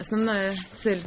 Основная цель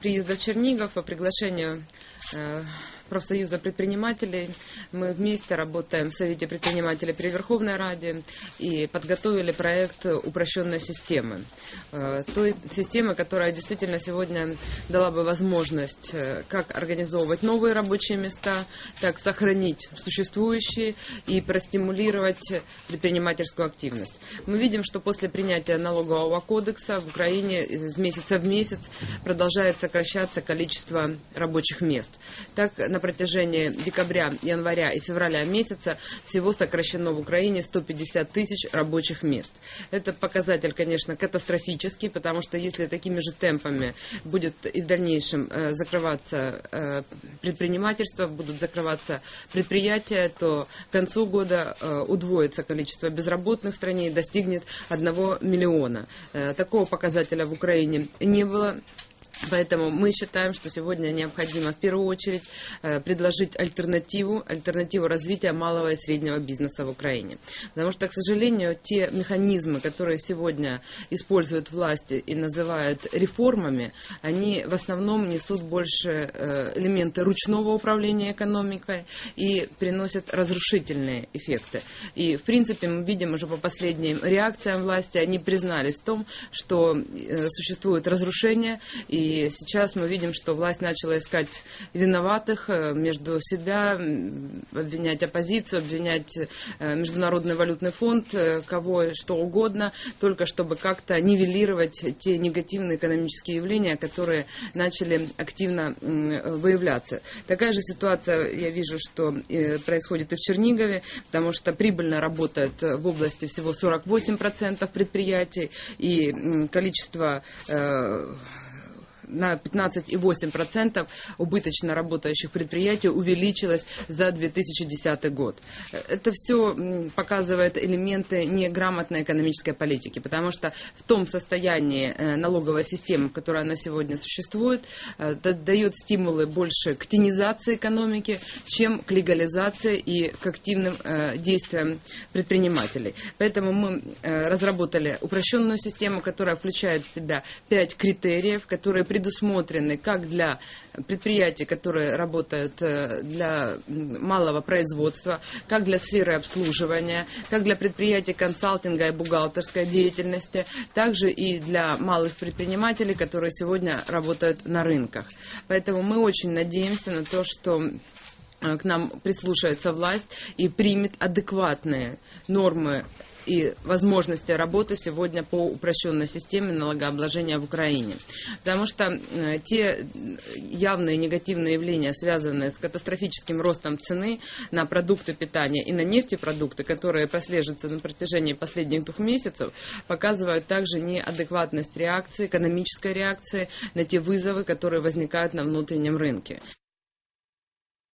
приезда в Чернигов по приглашению э, профсоюза предпринимателей. Мы вместе работаем в Совете предпринимателей при Верховной Раде и подготовили проект упрощенной системы. Э, той системы, которая действительно сегодня дала бы возможность э, как организовывать новые рабочие места, так сохранить существующие и простимулировать предпринимательскую активность. Мы видим, что после принятия налогового кодекса в Украине из месяца в месяц продолжает сокращаться количество рабочих мест. Так, на протяжении декабря, января и февраля месяца всего сокращено в Украине 150 тысяч рабочих мест. Это показатель, конечно, катастрофический, потому что если такими же темпами будет и в дальнейшем э, закрываться э, предпринимательство, будут закрываться предприятия, то к концу года э, удвоится количество безработных в стране и достигнет 1 миллиона. Такого показателя в Украине не было. Поэтому мы считаем, что сегодня необходимо в первую очередь э, предложить альтернативу, альтернативу развития малого и среднего бизнеса в Украине. Потому что, к сожалению, те механизмы, которые сегодня используют власти и называют реформами, они в основном несут больше э, элементы ручного управления экономикой и приносят разрушительные эффекты. И, в принципе, мы видим уже по последним реакциям власти, они признались в том, что э, существует разрушение и и сейчас мы видим, что власть начала искать виноватых э, между себя, обвинять оппозицию, обвинять э, Международный валютный фонд, э, кого что угодно, только чтобы как-то нивелировать те негативные экономические явления, которые начали активно выявляться. Такая же ситуация, я вижу, что происходит и в Чернигове, потому что прибыльно работают в области всего 48% предприятий, и количество на 15,8% убыточно работающих предприятий увеличилось за 2010 год. Это все показывает элементы неграмотной экономической политики, потому что в том состоянии э, налоговой системы, в которой она сегодня существует, э, дает стимулы больше к тенизации экономики, чем к легализации и к активным э, действиям предпринимателей. Поэтому мы разработали упрощенную систему, которая включает в себя пять критериев, которые предусмотрены как для предприятий, которые работают э, для малого производства, как для сферы обслуживания, как для предприятий консалтинга и бухгалтерской деятельности, также и для малых предпринимателей, которые сегодня работают на рынках. Поэтому мы очень надеемся на то, что к нам прислушается власть и примет адекватные нормы и возможности работы сегодня по упрощенной системе налогообложения в Украине. Потому что э, те явные негативные явления, связанные с катастрофическим ростом цены на продукты питания и на нефтепродукты, которые прослеживаются на протяжении последних двух месяцев, показывают также неадекватность реакции, экономической реакции на те вызовы, которые возникают на внутреннем рынке.